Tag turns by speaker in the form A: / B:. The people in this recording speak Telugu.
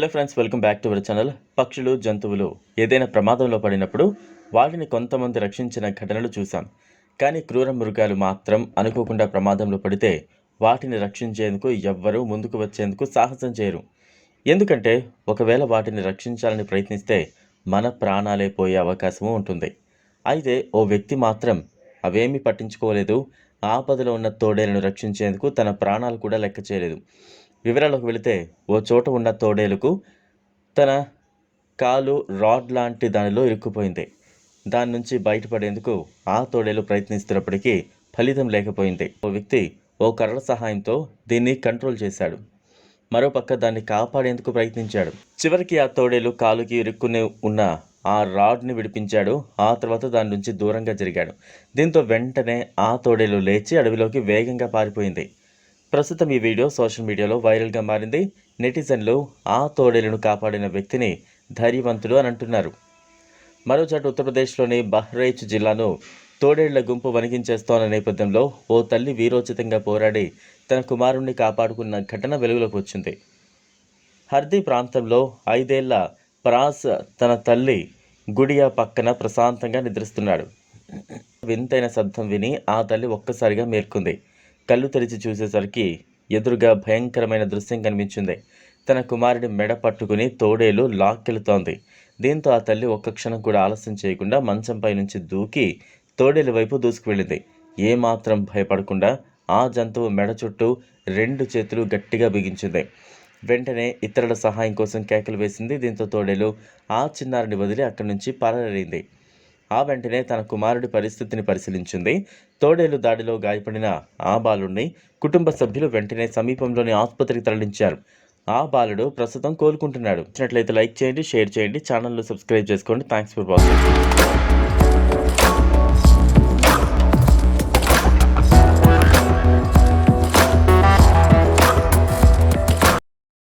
A: Hello friends welcome back to our channel పక్షులు జంతువులు ఏదైనా ప్రమాదంలో పడినప్పుడు వాటిని కొంతమంది రక్షించిన ఘటనలు చూసాం కానీ క్రూర మృగాలు మాత్రం అనుకోకుండా ప్రమాదంలో పడితే వాటిని రక్షించేందుకు ఎవ్వరూ ముందుకు వచ్చేందుకు సాహసం చేయరు. ఎందుకంటే ఒకవేళ వాటిని రక్షించాలని ప్రయత్నిస్తే మన ప్రాణాలే పోయే అవకాశము ఉంటుంది. అయితే ఓ వ్యక్తి మాత్రం అవేమీ పట్టించుకోలేదు. ఆపదలో ఉన్న తోడేలను రక్షించేందుకు తన ప్రాణాలు కూడా లెక్క చేయలేదు. వివరాలకు వెళితే ఓ చోట ఉన్న తోడేలుకు తన కాలు రాడ్ లాంటి దానిలో ఇరుక్కుపోయింది. దాని నుంచి బయటపడేందుకు ఆ తోడేలు ప్రయత్నిస్తున్నప్పటికీ ఫలితం లేకపోయింది. ఓ వ్యక్తి ఓ కర్రల సహాయంతో దీన్ని కంట్రోల్ చేశాడు. మరోపక్క దాన్ని కాపాడేందుకు ప్రయత్నించాడు. చివరికి ఆ తోడేలు కాలుకి ఇరుక్కునే ఉన్న ఆ రాడ్ని విడిపించాడు. ఆ తర్వాత దాని నుంచి దూరంగా జరిగాడు. దీంతో వెంటనే ఆ తోడేలు లేచి అడవిలోకి వేగంగా పారిపోయింది. ప్రస్తుతం ఈ వీడియో సోషల్ మీడియాలో వైరల్గా మారింది. నెటిజన్లు ఆ తోడేలను కాపాడిన వ్యక్తిని ధైర్యవంతుడు అని అంటున్నారు. మరోచాటు ఉత్తరప్రదేశ్లోని బహ్రైచ్ జిల్లాను తోడేళ్ళ గుంపు వణికించేస్తోన్న నేపథ్యంలో ఓ తల్లి వీరోచితంగా పోరాడి తన కుమారుణ్ణి కాపాడుకున్న ఘటన వెలుగులోకి వచ్చింది. హర్దీ ప్రాంతంలో ఐదేళ్ళ ప్రాస్ తన తల్లి గుడియా పక్కన ప్రశాంతంగా నిద్రిస్తున్నాడు. వింతైన శబ్దం విని ఆ తల్లి ఒక్కసారిగా మేల్కొంది. కళ్ళు తెరిచి చూసేసరికి ఎదురుగా భయంకరమైన దృశ్యం కనిపించింది. తన కుమారుడి మెడ పట్టుకుని తోడేలు లాక్కెళుతోంది. దీంతో ఆ తల్లి ఒక్క క్షణం కూడా ఆలస్యం చేయకుండా మంచంపై నుంచి దూకి తోడేలు వైపు దూసుకువెళ్ళింది. ఏమాత్రం భయపడకుండా ఆ జంతువు మెడ చుట్టూ రెండు చేతులు గట్టిగా బిగించింది. వెంటనే ఇతరుల సహాయం కోసం కేకలు వేసింది. దీంతో తోడేలు ఆ చిన్నారిని వదిలి అక్కడి నుంచి పారలేరింది ఆ వెంటనే తన కుమారుడి పరిస్థితిని పరిశీలించింది. తోడేలు దాడిలో గాయపడిన ఆ బాలుడిని కుటుంబ సభ్యులు వెంటనే సమీపంలోని ఆసుపత్రికి తరలించారు. ఆ బాలుడు ప్రస్తుతం కోలుకుంటున్నాడు. నచ్చినట్లయితే లైక్ చేయండి షేర్ చేయండి ఛానల్ను సబ్స్క్రైబ్ చేసుకోండి. Thanks for watching.